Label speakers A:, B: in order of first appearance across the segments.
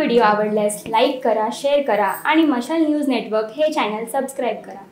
A: Video आवडल्यास like करा share करा आणि मशाल न्यूज नेटवर्क हे चॅनल सबस्क्राईब करा.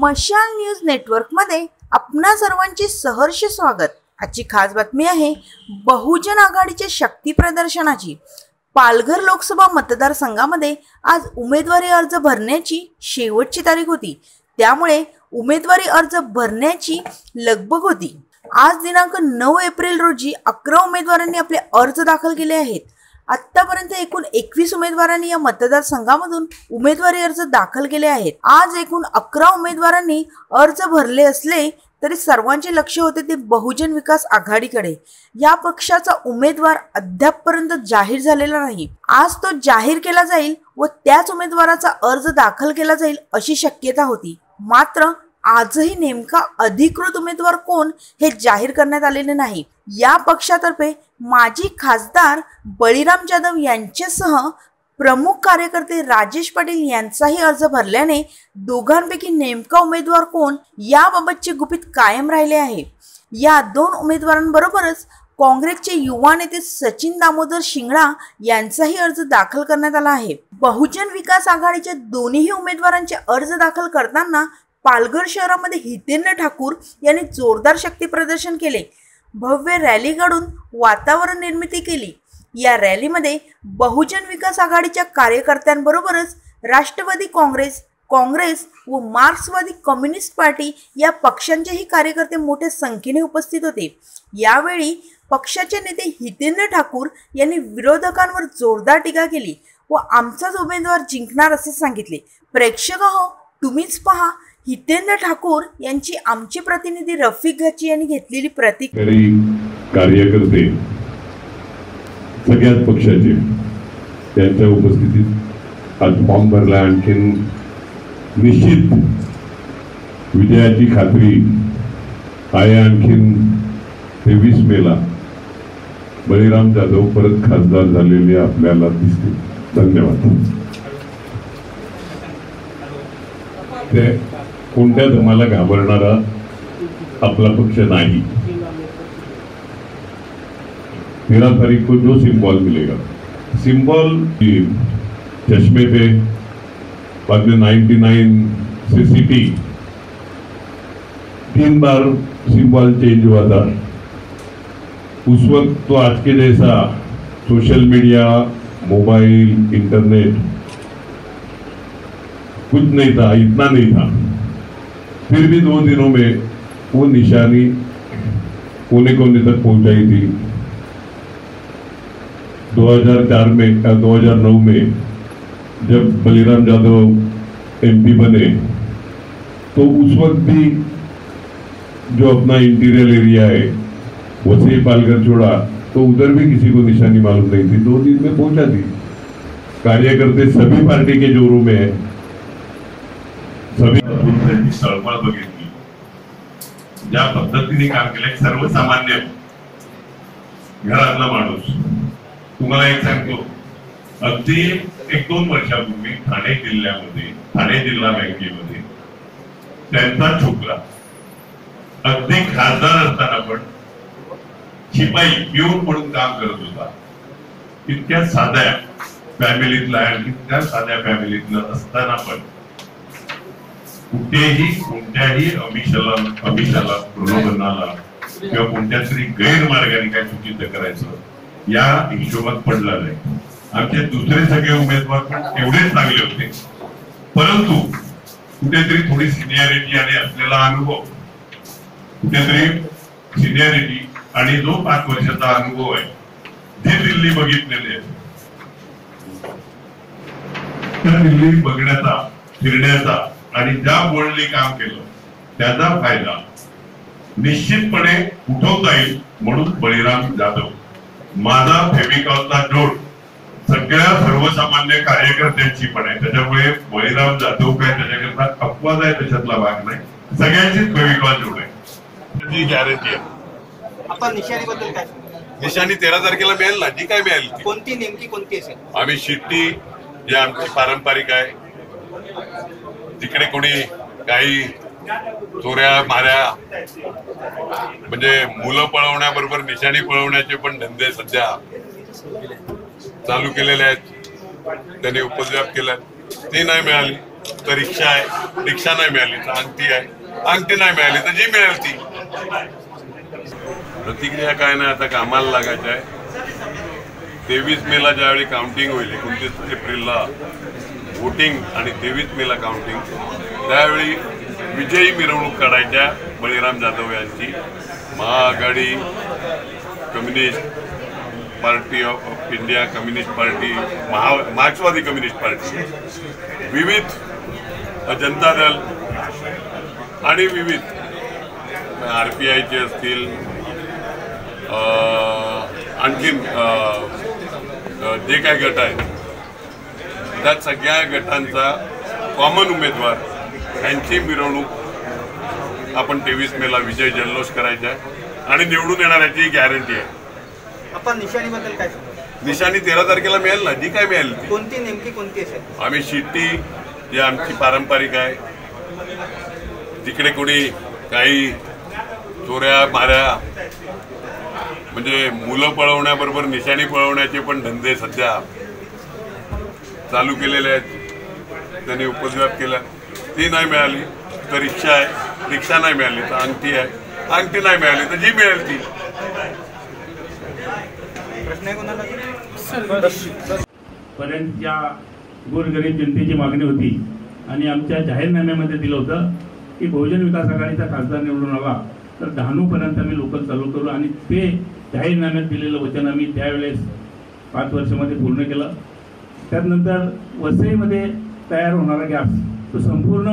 B: मशाल न्यूज नेटवर्कमध्ये आपणा सर्वांचे सहर्ष स्वागत. आजची खास बातमी आहे बहुजन आघाडीच्या शक्ती प्रदर्शनाची. पालघर लोकसभा मतदारसंघामध्ये आज उमेदवारी अर्ज भरण्याची शेवटची तारीख होती. त्यामुळे उमेदवारी अर्ज भरण्याची लगबग होती. आज दिनांक नऊ एप्रिल रोजी अकरा उमेदवारांनी आपले अर्ज दाखल केले आहेत. आतापर्यंत एकूण एकवीस उमेदवारांनी या मतदारसंघामधून उमेदवारी अर्ज दाखल केले आहेत. आज एकूण अकरा उमेदवारांनी अर्ज भरले असले तरी सर्वांचे लक्ष होते ते बहुजन विकास आघाडीकडे. या पक्षाचा उमेदवार अद्यापपर्यंत जाहीर झालेला नाही. आज तो जाहीर केला जाईल व त्याच उमेदवाराचा अर्ज दाखल केला जाईल अशी शक्यता होती. मात्र आजही नेमका अधिकृत उमेदवार कोण हे जाहीर करण्यात आलेले नाही. या पक्षातर्फे माजी खासदार बळीराम जाधव यांच्यासह प्रमुख कार्यकर्ते राजेश पाटील यांचाही अर्ज भरल्याने दोघांपैकी नेमका उमेदवार कोण याबाबतचे गुपित कायम राहिले आहे. या दोन उमेदवारांबरोबरच काँग्रेसचे युवा नेते सचिन दामोदर शिंगळा यांचाही अर्ज दाखल करण्यात आला आहे. बहुजन विकास आघाडीच्या दोन्ही उमेदवारांचे अर्ज दाखल करताना पालघर शहरामध्ये हितेंद्र ठाकूर यांनी जोरदार शक्ती प्रदर्शन केले. भव्य रॅली काढून वातावरण निर्मिती केली. या रॅलीमध्ये बहुजन विकास आघाडीच्या कार्यकर्त्यांबरोबरच राष्ट्रवादी काँग्रेस काँग्रेस व मार्क्सवादी कम्युनिस्ट पार्टी या पक्षांचेही कार्यकर्ते मोठ्या संख्येने उपस्थित होते. यावेळी पक्षाचे नेते हितेंद्र ठाकूर यांनी विरोधकांवर जोरदार टीका केली व आमचाच उमेदवार जिंकणार असे सांगितले. प्रेक्षक हो तुम्हीच पहा. हितेंद्र ठाकूर यांची आमचे प्रतिनिधी रफिक घची यांनी घेतलेली प्रतिक्रिया.
C: कार्यकर्ते सगळ्याच पक्षाचे त्यांच्या उपस्थितीत आज फॉर्म भरला आणखीन निश्चित विजयाची खात्री आहे आणखीन तेवीस मेला. बळीराम जाधव परत खासदार झालेले आपल्याला दिसते धन्यवाद. ते कोणत्या धर्माला घाबरणारा आपला पक्ष नाही. तेरह तारीख को जो सिंबल मिलेगा. सिंबल चश्मे पे बाद में 99 सीसीटी तीन बार सिंबल चेंज हुआ था. उस वक्त तो आज के जैसा सोशल मीडिया मोबाइल इंटरनेट कुछ नहीं था इतना नहीं था. फिर भी दो दिनों में वो निशानी कोने कोने तक पहुंचाई थी। 2004 में या 2009 में जब बलिराम यादव एमपी बने तो उस वक्त भी जो अपना इंटीरियर एरिया है वैसे पालघर छोड़ा तो उधर भी किसी को निशानी मालूम नहीं थी। दो दिन में पहुँचा दी। कार्यकर्ते सभी पार्टी के जोरों में है। सभी त्यांची सळमळ बघितली ज्या पद्धतीने काम केलं सर्वसामान्य. घरातला माणूस. तुम्हाला एक सांगतो. अगदी एक दोन वर्षापूर्वी ठाणे जिल्ह्यामध्ये ठाणे जिल्हा बँकेमध्ये त्यांचा छोकरा अगदी खासदार असताना पण शिपाई पिऊन म्हणून काम करत होता. इतक्या साध्या फॅमिलीतला आणि इतक्या साध्या फॅमिलीतलं असताना पण कुठेही कोणत्याही अमिषाला अमिषाला प्रलोभनाला किंवा कोणत्या तरी गैरमार्गाने काय चुकीचं करायचं या हिशोबात पडला नाही. आमचे दुसरे सगळे उमेदवार पण एवढेच चांगले होते. परंतु कुठेतरी थोडी सिनियरिटी आणि असलेला अनुभव कुठेतरी सिनियरिटी आणि जो पाच वर्षाचा अनुभव आहे ते दिल्ली बघितलेले आहे त्या दिल्ली बघण्याचा फिरण्याचा आणि ज्या बोलणी काम केलं त्याचा फायदा निश्चितपणे उठवता येईल म्हणून बळीराम जाधव. माझा फेविकॉलचा जोड सगळ्या
D: सर्वसामान्य कार्यकर्त्यांची पण आहे. त्याच्यामुळे बळीराम जाधव काय त्याच्याकरता अपवाद आहे त्याच्यातला भाग नाही. सगळ्यांचीच भविष्यवाण जोड आहे. त्याची गॅरंटी आहे.
E: आता निशाणीबद्दल काय?
C: निशाणी तेरा तारखेला मिळेल ना? जी काय मिळेल? ती
E: कोणती नेमकी कोणती असेल?
C: आम्ही शिट्टी जी आमची पारंपरिक आहे तिकडे कोणी काही चोऱ्या माऱ्या म्हणजे मुलं पळवण्याबरोबर निशाणी पळवण्याचे पण धंदे सध्या चालू केलेले आहेत. त्यांनी उपद्व्याप केला ती नाही मिळाली तर रिक्षा आहे. रिक्षा नाही मिळाली तर अंगठी आहे. अंगठी नाही मिळाली तर जी मिळेल ती. प्रतिक्रिया काय नाही आता कामाला लागायचं आहे. तेवीस मेला ज्यावेळी काउंटिंग होईल एकोणतीस एप्रिलला वोटिंग आणि तेवीस मेला काउंटिंग त्यावेळी विजयी मिरवणूक काढायच्या बळीराम जाधव यांची. Mahaaghadi communist party of India communist party Maha मार्क्सवादी कम्युनिस्ट पार्टी. विविध जनता दल आणि विविध आर पी आयचे असतील आणखीन जे काय गट आहेत त्या सगळ्या गटांचा कॉमन उमेदवार यांची मिरवणूक आपण तेवीस मेला विजय जल्लोष करायचा आहे आणि निवडून येणाऱ्याची गॅरंटी आहे.
E: आता निशाणीबद्दल काय
C: निशाणी तेरा तारखेला मिळेल ना? जी काय मिळेल
E: कोणती नेमकी कोणती असेल?
C: आम्ही शिट्टी जी आमची पारंपरिक आहे. तिकडे कोणी काही चोऱ्या माऱ्या म्हणजे मुलं पळवण्याबरोबर निशाणी पळवण्याचे पण धंदे सध्या चालू केलेले आहेत. त्यांनी उपद्व्याप केला. ती नाही मिळाली तर रिक्षा आहे. रिक्षा नाही मिळाली तर अंगठी आहे. अंगठी नाही मिळाली तर जी मिळेल ती.
E: प्रश्न आहे कोणाला?
F: पर्यंत ज्या गोरगरीब जनतेची मागणी होती आणि आमच्या जाहीरनाम्यामध्ये दिलं होतं की बहुजन विकास आघाडीचा खासदार निवडून आला तर डहाणूपर्यंत आम्ही लोकल चालू करू. आणि ते जाहीरनाम्यात दिलेलं वचन आम्ही त्यावेळेस पाच वर्षामध्ये पूर्ण केलं. त्यानंतर वसईमध्ये तयार होणारा गॅस तो संपूर्ण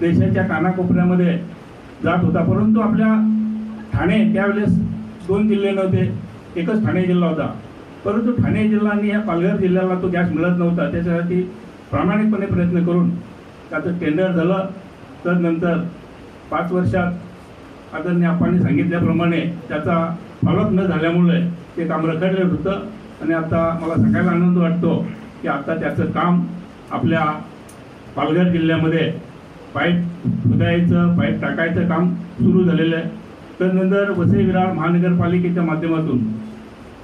F: देशाच्या कानाकोपऱ्यामध्ये जात होता. परंतु आपल्या ठाणे त्यावेळेस दोन जिल्हे नव्हते एकच ठाणे जिल्हा होता. परंतु ठाणे जिल्हा आणि या पालघर जिल्ह्याला तो गॅस मिळत नव्हता. त्याच्यासाठी प्रामाणिकपणे प्रयत्न करून त्याचं टेंडर झालं. तर नंतर पाच वर्षात आदरणीय आपण सांगितल्याप्रमाणे त्याचा फॉलोअप न झाल्यामुळे ते काम रखडलेलं होतं. आणि आता मला सांगायला आनंद वाटतो की आता त्याचं काम आपल्या पालघर जिल्ह्यामध्ये पाईप खोदायचं पाईप टाकायचं काम सुरू झालेलं आहे. तर नंतर वसई विरार महानगरपालिकेच्या माध्यमातून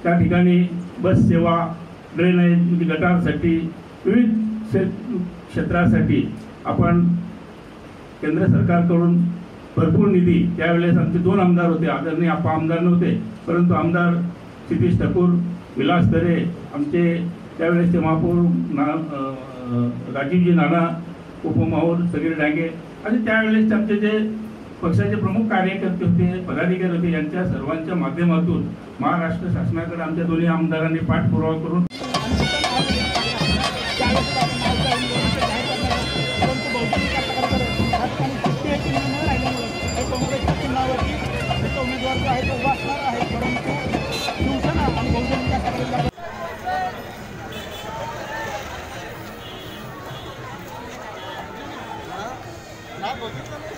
F: त्या ठिकाणी बस सेवा ड्रेनेज गटारसाठी विविध क्षे- क्षेत्रासाठी आपण केंद्र सरकारकडून भरपूर निधी त्यावेळेस आमचे दोन आमदार होते आदरणीय आप्पा आमदार नव्हते परंतु आमदार क्षितिश ठाकूर विलास दरे आमचे त्यावेळेसचे महापौर ना राजीवजी नाना उपमहापौर सगळे डांगे आणि त्यावेळेस आमचे जे पक्षाचे प्रमुख कार्यकर्ते होते पदाधिकारी होते यांच्या सर्वांच्या माध्यमातून महाराष्ट्र शासनाकडे आमच्या दोन्ही आमदारांनी पाठपुरावा करून
B: Bravo, you come in.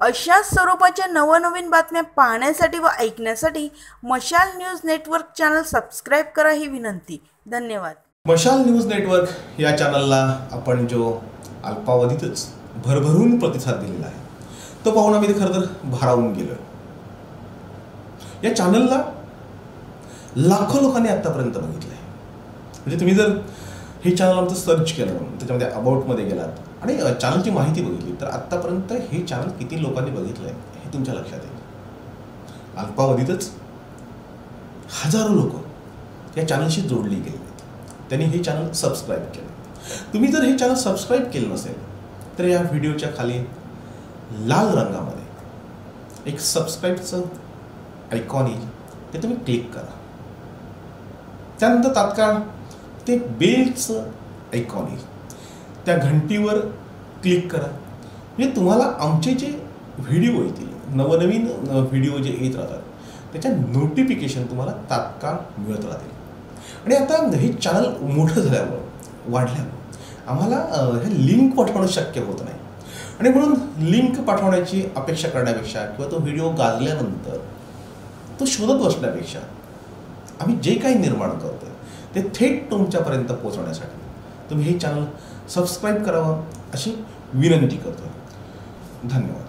B: अशा स्वरूपाच्या नवनवीन बातम्या पाहण्यासाठी व ऐकण्यासाठी मशाल न्यूज नेटवर्क चॅनल सबस्क्राईब करा ही विनंती. धन्यवाद.
G: मशाल न्यूज नेटवर्क या चॅनलला आपण जो अल्पावधीतच भरभरून प्रतिसाद दिलेला आहे. तो पाहून आम्ही ते खरं तर भारावून गेलो. या चॅनलला लाखो लोकांनी आत्तापर्यंत बघितलं आहे म्हणजे तुम्ही जर हे चॅनल आमचं सर्च केलं त्याच्यामध्ये अबाउटमध्ये गेलात आणि चॅनलची माहिती बघितली तर आत्तापर्यंत हे चॅनल किती लोकांनी बघितलं आहे हे तुमच्या लक्षात येईल. अल्पावधीतच हजारो लोक या चॅनलशी जोडली गेली आहेत त्यांनी हे चॅनल सबस्क्राईब केलं. तुम्ही जर हे चॅनल सबस्क्राईब केलं नसेल तर या व्हिडिओच्या खाली लाल रंगामध्ये एक सबस्क्राईबचं आयकॉन येईल ते तुम्ही क्लिक करा. त्यानंतर तात्काळ ते बेलचं आयकॉन येईल. त्या घंटीवर क्लिक करा. म्हणजे तुम्हाला आमचे जे व्हिडिओ येतील नवनवीन व्हिडिओ जे येत राहतात त्याच्या नोटिफिकेशन तुम्हाला तात्काळ मिळत राहतील. आणि आता हे चॅनल मोठं झाल्यामुळं वाढल्यामुळं आम्हाला हे लिंक पाठवणं शक्य होत नाही. आणि म्हणून लिंक पाठवण्याची अपेक्षा करण्यापेक्षा किंवा तो व्हिडिओ गाजल्यानंतर तो शोधत बसण्यापेक्षा आम्ही जे काही निर्माण करतो ते थेट तुमच्यापर्यंत पोहोचवण्यासाठी तुम्ही हे चॅनल सबस्क्राईब करावं अशी विनंती करतो धन्यवाद.